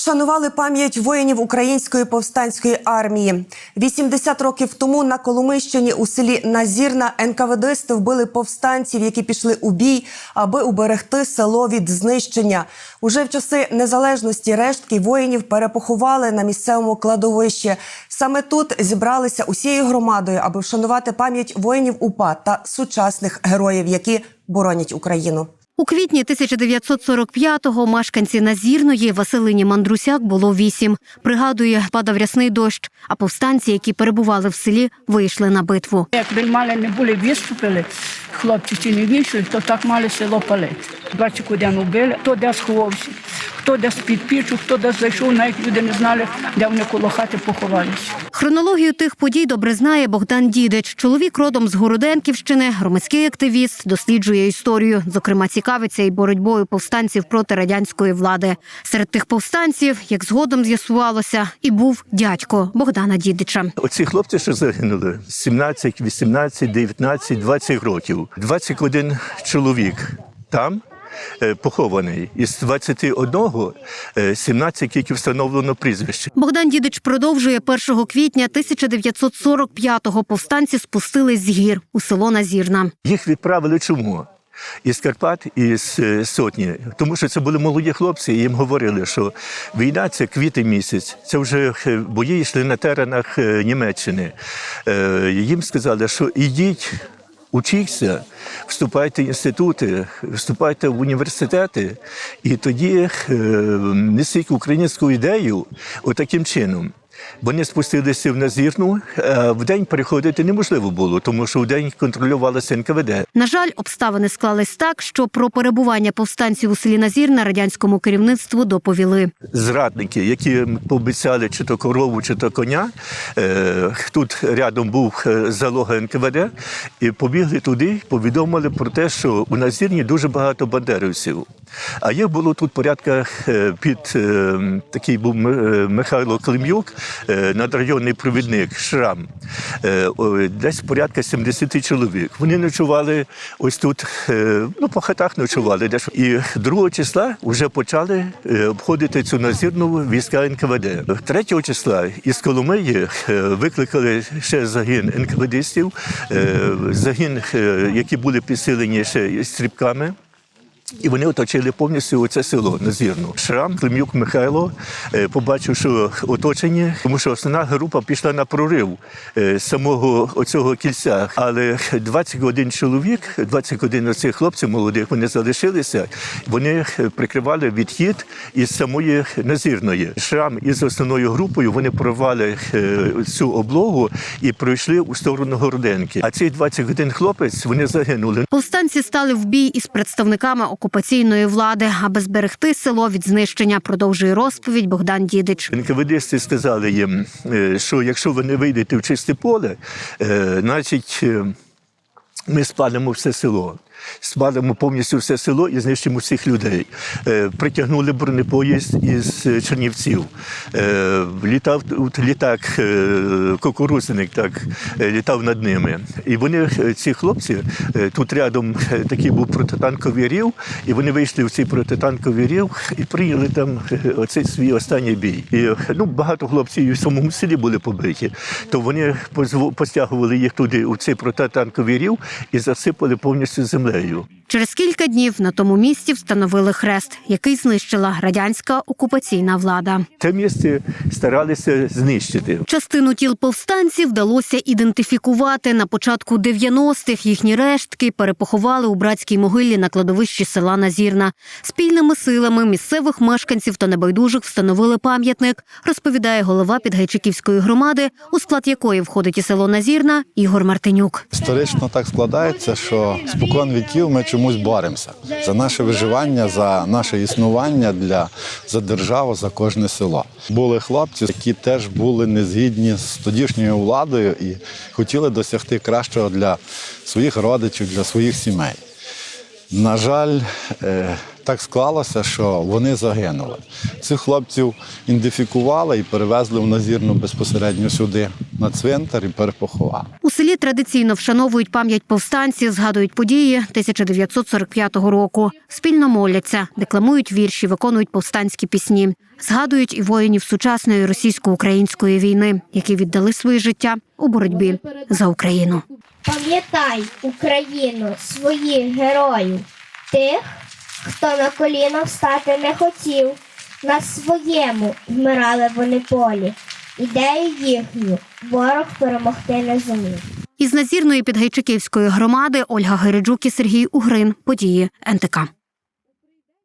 Вшанували пам'ять воїнів української повстанської армії. 80 років тому на Коломийщині у селі Назірна НКВДсти вбили повстанців, які пішли у бій, аби уберегти село від знищення. Уже в часи незалежності рештки воїнів перепоховали на місцевому кладовищі. Саме тут зібралися усією громадою, аби вшанувати пам'ять воїнів УПА та сучасних героїв, які боронять Україну. У квітні 1945-го мешканці Назірної Василині Мандрусяк було вісім. Пригадує, падав рясний дощ, а повстанці, які перебували в селі, вийшли на битву. Якби мали не були виступили, хлопці ці не вийшли, то так мали село палити. Бачу, куди вбили, то де сховався, хто де з-під пічу, хто де зайшов, навіть люди не знали, де вони коло хати поховалися. Хронологію тих подій добре знає Богдан Дідич. Чоловік родом з Городенківщини, громадський активіст, досліджує історію. Зокрема, цікавиться і боротьбою повстанців проти радянської влади. Серед тих повстанців, як згодом з'ясувалося, і був дядько Богдана Дідича. Оці хлопці, що загинули, 17, 18, 19, 20 років. 21 чоловік там похований. Із 21 е, 17 тільки встановлено прізвище. Богдан Дідич продовжує 1 квітня 1945-го повстанці спустились з гір у село Назірна. Їх відправили чому? Із Карпат, із е, сотні, тому що це були молоді хлопці, і їм говорили, що війна це квітень місяць, це вже е, бої йшли на теренах е, Німеччини. Е, Їм сказали, що ідіть. Учіться, вступайте в інститути, вступайте в університети, і тоді е, несіть українську ідею отаким чином. Вони спустилися в Назірну, в день переходити неможливо було, тому що в день контролювалося НКВД. На жаль, обставини склались так, що про перебування повстанців у селі Назірна радянському керівництву доповіли. Зрадники, які пообіцяли чи то корову, чи то коня. Е, Тут рядом був е, залога НКВД, і побігли туди, повідомили про те, що у Назірні дуже багато бандерівців. А їх було тут порядка е, під е, такий був е, Михайло Клим'юк, е, надрайонний провідник Шрам. Е, Десь порядка 70 чоловік. Вони ночували ось тут, е, ну по хатах ночували. Десь. І 2 числа вже почали е, обходити цю назірну війська НКВД. 3 числа із Коломиї е, викликали ще загін НКВДистів, е, загін, е, які були підсилені ще стрібками. І вони оточили повністю це село Назірну. Шрам Клим'юк Михайло е, побачив, що оточені, тому що основна група пішла на прорив е, самого оцього кільця. Але 21 чоловік, 21 оцих хлопців молодих, вони залишилися. Вони прикривали відхід із самої Назірної. Шрам із основною групою вони прорвали е, цю облогу і пройшли у сторону Городенки. А цей 21 хлопець вони загинули. Повстанці стали в бій із представниками окупаційної влади, аби зберегти село від знищення. Продовжує розповідь Богдан Дідич. НКВДсти сказали їм, е, що якщо ви не вийдете в чисте поле, е, значить е, ми спалимо все село. Спалимо повністю все село і знищимо всіх людей. Е, Притягнули бронепоїзд із е, Чернівців. Е, Літав літак, кукурузник, так, літав над ними. І вони, ці хлопці, тут рядом такий був протитанковий рів, і вони вийшли в цей протитанковий рів і прийняли там оцей свій останній бій. І ну, багато хлопців і в самому селі були побиті. То вони постягували їх туди, у цей протитанковий рів, і засипали повністю землею. Через кілька днів на тому місці встановили хрест, який знищила радянська окупаційна влада. Те місце старалися знищити. Частину тіл повстанців вдалося ідентифікувати на початку 90-х. Їхні рештки перепоховали у братській могилі на кладовищі села Назірна. Спільними силами місцевих мешканців та небайдужих встановили пам'ятник, розповідає голова Підгайчиківської громади, у склад якої входить і село Назірна Ігор Мартинюк. Історично так складається, що спокон віків ми чомусь боремося за наше виживання, за наше існування для за державу, за кожне село. Були хлопці, які теж були не згідні з тодішньою владою і хотіли досягти кращого для своїх родичів, для своїх сімей. На жаль, е, так склалося, що вони загинули. Цих хлопців ідентифікували і перевезли в Назірну безпосередньо сюди. На цвинтар і перепоховали. У селі традиційно вшановують пам'ять повстанців, згадують події 1945 року. Спільно моляться, декламують вірші, виконують повстанські пісні. Згадують і воїнів сучасної російсько-української війни, які віддали своє життя у боротьбі за Україну. Пам'ятай, Україну, своїх героїв, тих, хто на коліна встати не хотів, на своєму вмирали вони полі. Ідею їхню ворог перемогти не зумів. Із назірної підгайчиківської громади Ольга Гириджук і Сергій Угрин. Події НТК.